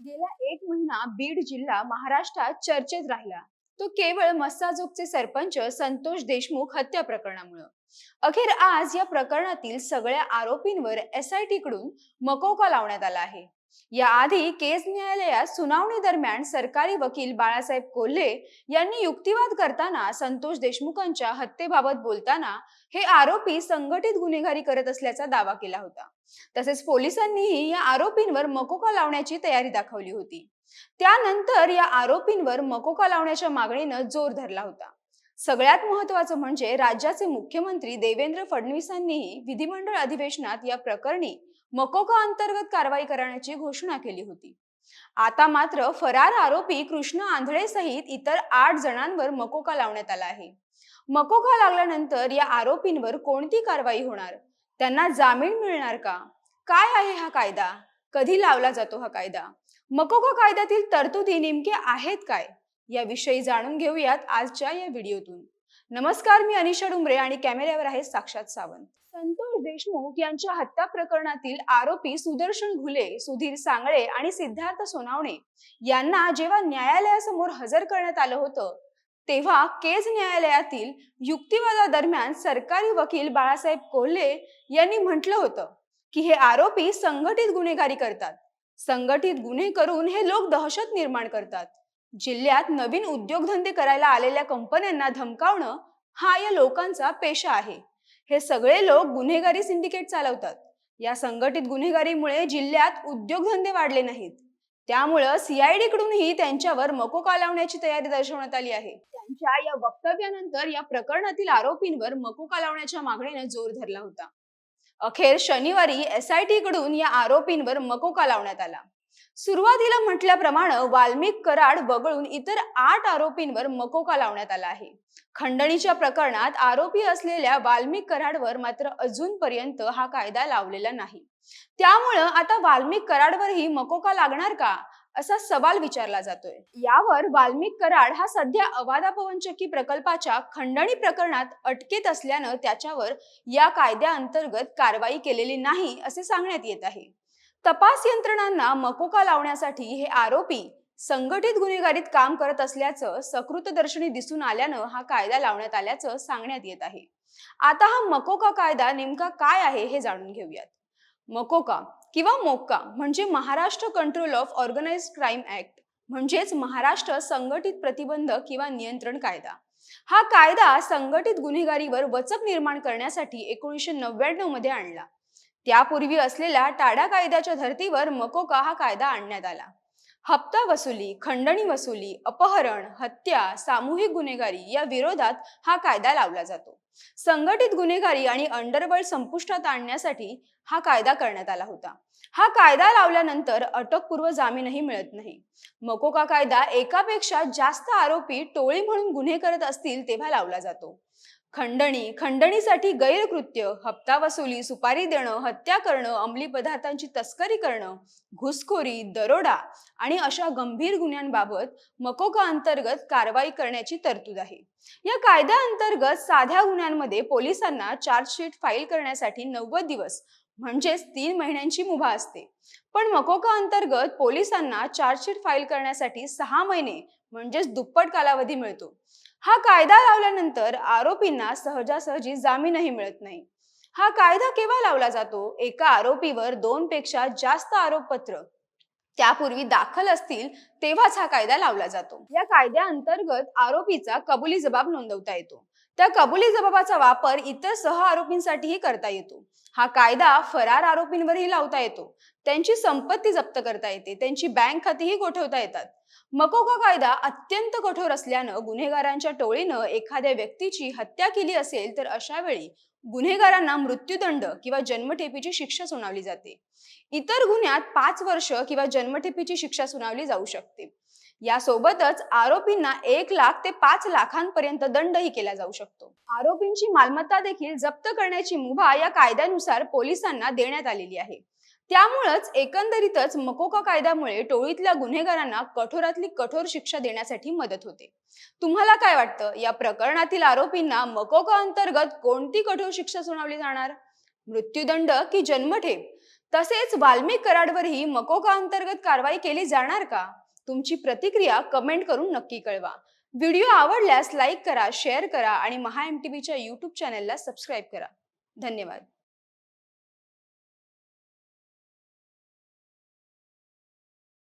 गेला एक महिना बीड जिल्हा महाराष्ट्रात चर्चेत राहिला. तो केवळ मस्साजोगचे सरपंच संतोष देशमुख हत्या प्रकरणामुळं. अखेर आज या प्रकरणातील सगळ्या आरोपींवर एसआयटी कडून मकोका लावण्यात आला आहे. याआधी केस न्यायालयात सुनावणी दरम्यान सरकारी वकील बाळासाहेब कोल्हे यांनी युक्तिवाद करताना संतोष देशमुखांच्या हत्येबाबत बोलताना हे आरोपी संघटित गुन्हेगारी करत असल्याचा दावा केला होता. तसेच पोलिसांनीही या आरोपींवर मकोका लावण्याची तयारी दाखवली होती. त्यानंतर या आरोपींवर मकोका लावण्याच्या मागणीनं जोर धरला होता. सगळ्यात महत्वाचं म्हणजे राज्याचे मुख्यमंत्री देवेंद्र फडणवीसांनीही विधिमंडळ अधिवेशनात या प्रकरणी मकोका अंतर्गत कारवाई करण्याची घोषणा केली होती. आता मात्र फरार आरोपी कृष्ण आंधळे सहित इतर आठ जणांवर मकोका लावण्यात आला आहे. मकोका लागल्यानंतर या आरोपींवर कोणती कारवाई होणार? त्यांना जामीन मिळणार का? काय आहे हा कायदा? कधी लावला जातो हा कायदा? मकोका कायद्यातील तरतुदी नेमके आहेत काय? याविषयी जाणून घेऊयात आजच्या या व्हिडिओतून. नमस्कार मी अनिशा डुंबरे आणि कॅमेऱ्यावर आहे साक्षात सावंत. संतोष देशमुख यांच्या हत्या प्रकरणातील आरोपी सुदर्शन घुले सुधीर सांगळे आणि सिद्धार्थ सोनावणे यांना जेव्हा न्यायालयासमोर हजर करण्यात आलं होतं तेव्हा केज न्यायालयातील युक्तिवादादरम्यान सरकारी वकील बाळासाहेब कोल्हे यांनी म्हटलं होतं की हे आरोपी संघटित गुन्हेगारी करतात. संघटित गुन्हे करून हे लोक दहशत निर्माण करतात. जिल्ह्यात नवीन उद्योगधंदे करायला आलेल्या कंपन्यांना धमकावणं हा या लोकांचा पेशा आहे. हे सगळे लोक गुन्हेगारी सिंडिकेट चालवतात. या संघटित गुन्हेगारीमुळे जिल्ह्यात उद्योगधंदे वाढले नाहीत. त्यामुळं सीआयडी कडूनही त्यांच्यावर मकोका लावण्याची तयारी दर्शवण्यात आली आहे. त्यांच्या या वक्तव्यानंतर या प्रकरणातील आरोपींवर मकोका लावण्याच्या मागणीने जोर धरला होता. अखेर शनिवारी एसआयटी कडून या आरोपींवर मकोका लावण्यात आला. सुरुवातीला म्हटल्याप्रमाणे वाल्मिक कराड वगळून इतर आठ आरोपींवर मकोका लावण्यात आला आहे. खंडणीच्या प्रकरणात आरोपी असलेल्या वाल्मिक कराडवर मात्र अजूनपर्यंत हा कायदा लावलेला नाही. त्यामुळं आता वाल्मिक कराडवरही मकोका लागणार का? असा सवाल विचारला जातोय. यावर वाल्मिक कराड हा सध्या अवादा पवनचक्की प्रकल्पाच्या खंडणी प्रकरणात अटकेत असल्यानं त्याच्यावर या कायद्याअंतर्गत कारवाई केलेली नाही असे सांगण्यात येत आहे. तपास यंत्रणांना मकोका लावण्यासाठी हे आरोपी संघटित गुन्हेगारीत काम करत असल्याचं सकृतदर्शनी दिसून आल्यानं हा कायदा लावण्यात आल्याचं सांगण्यात येत आहे. आता हा मकोका कायदा नेमका काय आहे हे जाणून घेऊयात. मकोका किंवा मोक्का म्हणजे Maharashtra control of organise crime act म्हणजेच महाराष्ट्र संघटित प्रतिबंध किंवा नियंत्रण कायदा. हा कायदा संघटित गुन्हेगारीवर वचक निर्माण करण्यासाठी एकोणीसशे नव्याण्णवमध्ये आणला. त्यापूर्वी असलेल्या टाडा कायद्याच्या धर्तीवर मकोका हा कायदा आणण्यात आला. हप्ता वसुली खंडणी वसुली अपहरण हत्या सामूहिक गुन्हेगारी या विरोधात हा कायदा लावला जातो. संघटित गुन्हेगारी आणि अंडरवर्ल्ड संपुष्टात आणण्यासाठी हा कायदा करण्यात आला होता. हा कायदा लावल्यानंतर अटकपूर्व जामीनही मिळत नाही. मकोका कायदा एकापेक्षा जास्त आरोपी टोळी म्हणून गुन्हे करत असतील तेव्हा लावला जातो. खंडणी. खंडणीसाठी गैरकृत्य हप्ता वसुली सुपारी देणं हत्या करणं अंमली पदार्थांची तस्करी करणं घुसखोरी दरोडा आणि अशा गंभीर गुन्ह्यांबाबत मकोका अंतर्गत कारवाई करण्याची तरतूद आहे. या कायद्याअंतर्गत साध्या गुन्ह्यांमध्ये पोलिसांना चार्जशीट फाईल करण्यासाठी नव्वद दिवस म्हणजेच तीन महिन्यांची मुभा असते. पण मकोका अंतर्गत पोलिसांना चार्जशीट फाईल करण्यासाठी सहा महिने म्हणजेच दुप्पट कालावधी मिळतो. हा कायदा लावल्यानंतर आरोपींना सहजासहजी जामीनही मिळत नाही. हा कायदा केव्हा लावला जातो? एका आरोपीवर दोन पेक्षा जास्त आरोपपत्र त्यापूर्वी दाखल असतील तेव्हाच हा कायदा लावला जातो. या कायद्याअंतर्गत आरोपीचा कबुली जबाब नोंदवता येतो. त्या कबुली जबाबाचा वापर इतर सह आरोपींसाठीही करता येतो. हा कायदा फरार आरोपींवरही लावता येतो. त्यांची संपत्ती जप्त करता येते. त्यांची बँक खातीही गोठवता येतात. मकोका कायदा अत्यंत कठोर असल्यानं गुन्हेगारांच्या टोळीनं एखाद्या व्यक्तीची हत्या केली असेल तर अशा वेळी गुन्हेगारांना मृत्यूदंड किंवा जन्मठेपीची शिक्षा सुनावली जाते. इतर गुन्ह्यात पाच वर्ष किंवा जन्मठेपीची शिक्षा सुनावली जाऊ शकते. यासोबतच आरोपींना एक लाख ते पाच लाखांपर्यंत दंडही केला जाऊ शकतो. आरोपींची मालमत्ता देखील जप्त करण्याची मुभा या कायद्यानुसार पोलिसांना देण्यात आलेली आहे. त्यामुळंच एकंदरीतच मकोका कायद्यामुळे टोळीतल्या गुन्हेगारांना कठोरातली कठोर शिक्षा देण्यासाठी मदत होते. तुम्हाला काय वाटतं? या प्रकरणातील आरोपींना मकोका अंतर्गत कोणती कठोर शिक्षा सुनावली जाणार? मृत्यूदंड की जन्मठेप? तसेच वाल्मिक कराडवरही मकोका अंतर्गत कारवाई केली जाणार का? तुमची प्रतिक्रिया कमेंट करून नक्की कळवा. व्हिडिओ आवडल्यास लाईक करा शेअर करा आणि महा एम टी व्हीच्या यूट्यूब चॅनेलला सबस्क्राईब करा. धन्यवाद.